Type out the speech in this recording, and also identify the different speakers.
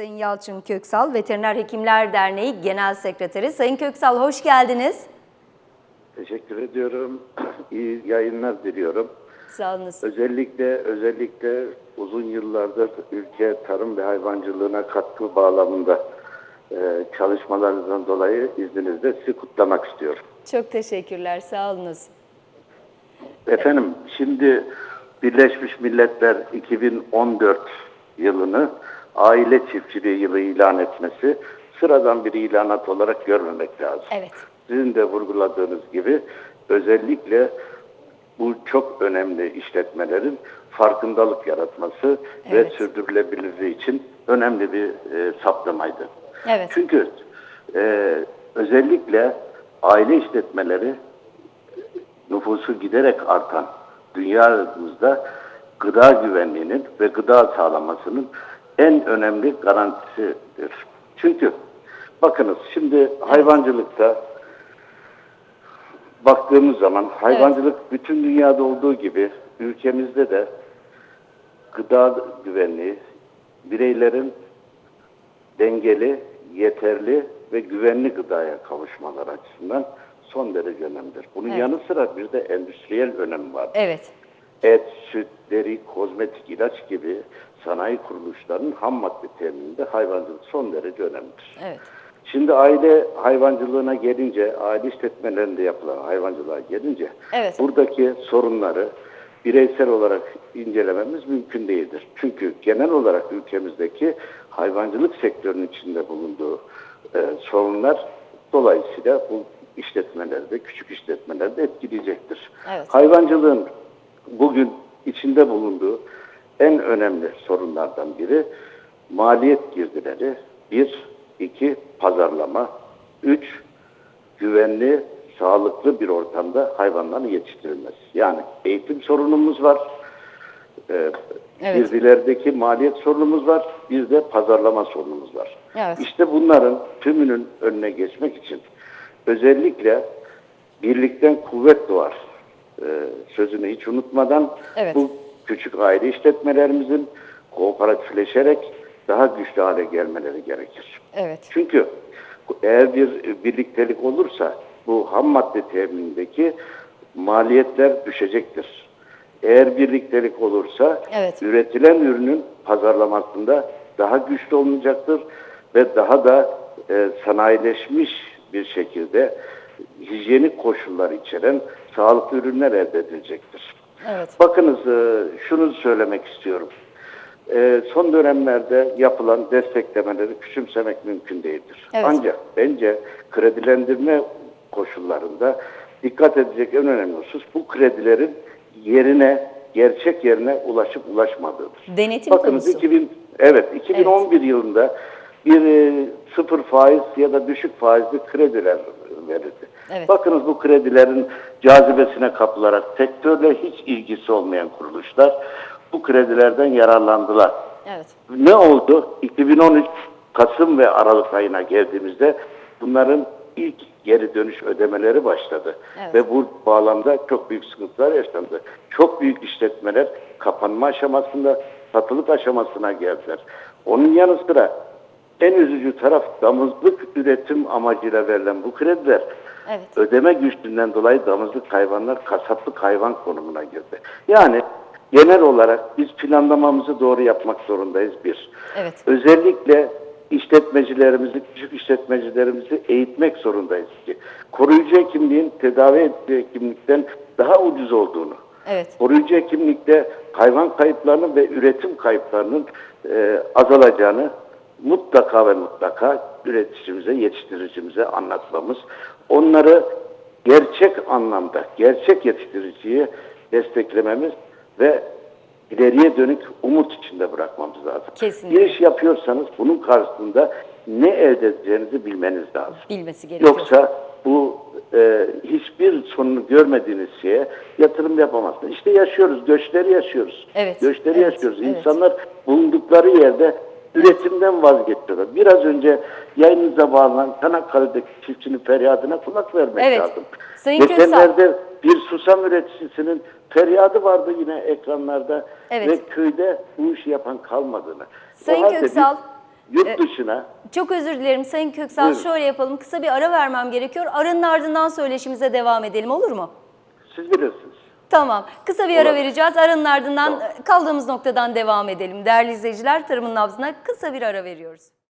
Speaker 1: Sayın Yalçın Köksal, Veteriner Hekimler Derneği Genel Sekreteri. Sayın Köksal hoş geldiniz.
Speaker 2: Teşekkür ediyorum. İyi yayınlar diliyorum.
Speaker 1: Sağ olunuz.
Speaker 2: Özellikle özellikle uzun yıllardır ülke tarım ve hayvancılığına katkı bağlamında e, çalışmalarınızdan dolayı izninizle sizi kutlamak istiyorum.
Speaker 1: Çok teşekkürler, sağ olunuz.
Speaker 2: Efendim şimdi Birleşmiş Milletler 2014 yılını aile çiftçiliği yılı ilan etmesi sıradan bir ilanat olarak görmemek lazım.
Speaker 1: Evet.
Speaker 2: Sizin de vurguladığınız gibi özellikle bu çok önemli işletmelerin farkındalık yaratması
Speaker 1: Evet.
Speaker 2: ve sürdürülebilirliği için önemli bir e, saptamaydı.
Speaker 1: Evet.
Speaker 2: Çünkü e, özellikle aile işletmeleri nüfusu giderek artan dünyamızda gıda güvenliğinin ve gıda sağlamasının en önemli garantisidir. Çünkü bakınız şimdi hayvancılıkta baktığımız zaman hayvancılık bütün dünyada olduğu gibi ülkemizde de gıda güvenliği bireylerin dengeli, yeterli ve güvenli gıdaya kavuşmaları açısından son derece önemlidir. Bunun
Speaker 1: Evet.
Speaker 2: yanı sıra bir de endüstriyel önemi var.
Speaker 1: Evet,
Speaker 2: Et, süt, deri, kozmetik, ilaç gibi sanayi kuruluşlarının ham madde temininde hayvancılık son derece önemlidir.
Speaker 1: evet.
Speaker 2: Şimdi aile hayvancılığına gelince, aile işletmelerinde yapılan hayvancılığa gelince
Speaker 1: Evet.
Speaker 2: buradaki sorunları bireysel olarak incelememiz mümkün değildir. Çünkü genel olarak ülkemizdeki hayvancılık sektörünün içinde bulunduğu e, sorunlar dolayısıyla bu işletmelerde, küçük işletmelerde etkileyecektir.
Speaker 1: Evet.
Speaker 2: Hayvancılığın bugün içinde bulunduğu en önemli sorunlardan biri maliyet girdileri. Bir, iki pazarlama. Üç, güvenli, sağlıklı bir ortamda hayvanların yetiştirilmesi. Yani eğitim sorunumuz var. Ee,
Speaker 1: Evet.
Speaker 2: Girdilerdeki maliyet sorunumuz var. Bir de pazarlama sorunumuz var.
Speaker 1: Evet.
Speaker 2: İşte bunların tümünün önüne geçmek için özellikle birlikten kuvvet doğar sözünü hiç unutmadan
Speaker 1: Evet.
Speaker 2: bu küçük aile işletmelerimizin kooperatifleşerek daha güçlü hale gelmeleri gerekir.
Speaker 1: Evet.
Speaker 2: Çünkü eğer bir birliktelik olursa bu ham madde teminindeki maliyetler düşecektir. Eğer birliktelik olursa
Speaker 1: Evet.
Speaker 2: üretilen ürünün pazarlamasında daha güçlü olunacaktır ve daha da e, sanayileşmiş bir şekilde hijyenik koşullar içeren sağlıklı ürünler elde edilecektir.
Speaker 1: Evet.
Speaker 2: Bakınız e, şunu söylemek istiyorum. E, Son dönemlerde yapılan desteklemeleri küçümsemek mümkün değildir.
Speaker 1: Evet.
Speaker 2: Ancak bence kredilendirme koşullarında dikkat edecek en önemli husus bu kredilerin yerine, gerçek yerine ulaşıp ulaşmadığıdır.
Speaker 1: Denetim
Speaker 2: Bakınız
Speaker 1: konusu.
Speaker 2: 2000 evet 2011 yılında bir e, sıfır faiz ya da düşük faizli krediler verildi.
Speaker 1: Evet.
Speaker 2: Bakınız bu kredilerin cazibesine kapılarak sektörle hiç ilgisi olmayan kuruluşlar bu kredilerden yararlandılar.
Speaker 1: Evet.
Speaker 2: Ne oldu? 2013 Kasım ve Aralık ayına geldiğimizde bunların ilk geri dönüş ödemeleri başladı.
Speaker 1: Evet.
Speaker 2: Ve bu bağlamda çok büyük sıkıntılar yaşandı. Çok büyük işletmeler kapanma aşamasında satılık aşamasına geldiler. Onun yanı sıra en üzücü taraf damızlık üretim amacıyla verilen bu krediler
Speaker 1: Evet.
Speaker 2: ödeme güçlüğünden dolayı damızlık hayvanlar kasaplık hayvan konumuna girdi. Yani genel olarak biz planlamamızı doğru yapmak zorundayız bir.
Speaker 1: Evet.
Speaker 2: Özellikle işletmecilerimizi, küçük işletmecilerimizi eğitmek zorundayız ki koruyucu hekimliğin tedavi ettiği hekimlikten daha ucuz olduğunu,
Speaker 1: Evet.
Speaker 2: koruyucu hekimlikte hayvan kayıplarının ve üretim kayıplarının e, azalacağını mutlaka ve mutlaka üreticimize, yetiştiricimize anlatmamız, onları gerçek anlamda, gerçek yetiştiriciyi desteklememiz ve ileriye dönük umut içinde bırakmamız lazım.
Speaker 1: Kesinlikle.
Speaker 2: Bir iş yapıyorsanız bunun karşısında ne elde edeceğinizi bilmeniz lazım.
Speaker 1: Bilmesi gerekiyor.
Speaker 2: Yoksa bu e, hiçbir sonunu görmediğiniz şeye yatırım yapamazsınız. İşte yaşıyoruz, göçleri yaşıyoruz.
Speaker 1: Evet,
Speaker 2: Göçleri
Speaker 1: evet,
Speaker 2: yaşıyoruz.
Speaker 1: evet.
Speaker 2: İnsanlar bulundukları yerde üretimden vazgeçiyorlar. Biraz önce yayınınıza bağlanan Çanakkale'deki çiftçinin feryadına kulak vermek
Speaker 1: Evet.
Speaker 2: lazım.
Speaker 1: Sayın
Speaker 2: Geçenlerde bir susam üreticisinin feryadı vardı yine ekranlarda
Speaker 1: Evet.
Speaker 2: ve köyde bu işi yapan kalmadığını.
Speaker 1: Sayın Köksal,
Speaker 2: yurt dışına
Speaker 1: Çok özür dilerim Sayın Köksal.
Speaker 2: Buyurun.
Speaker 1: Şöyle yapalım. Kısa bir ara vermem gerekiyor. Aranın ardından söyleşimize devam edelim olur mu?
Speaker 2: siz bilirsiniz.
Speaker 1: Tamam. Kısa bir ara vereceğiz. Aranın ardından kaldığımız noktadan devam edelim. Değerli izleyiciler, Tarımın Nabzı'na kısa bir ara veriyoruz.